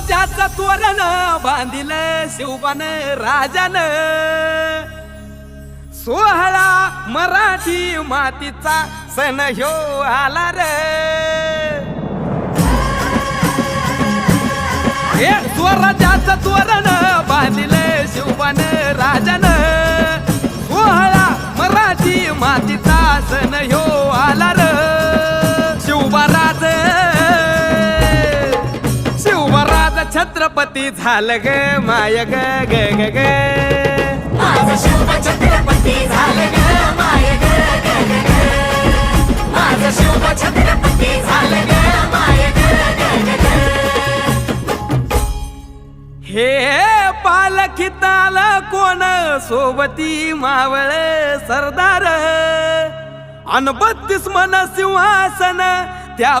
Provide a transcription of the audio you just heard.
स्वराज्याचं तोरण बांधिल शिवबान राजान. सोहळा मराठी मातीचा सण ह्यो आला रे. हे तोरण बांधिल शिवबान राजान. छत्रपती झालं ग माय ग ग ग ग माझं शिव छत्रपती झालं ग माय ग ग ग ग. माझं शिव छत्रपती झालं ग माय ग ग ग ग. हे पालखीत आलं कोण सोबती मावळ सरदार अन बत्तीस मन सिंहासन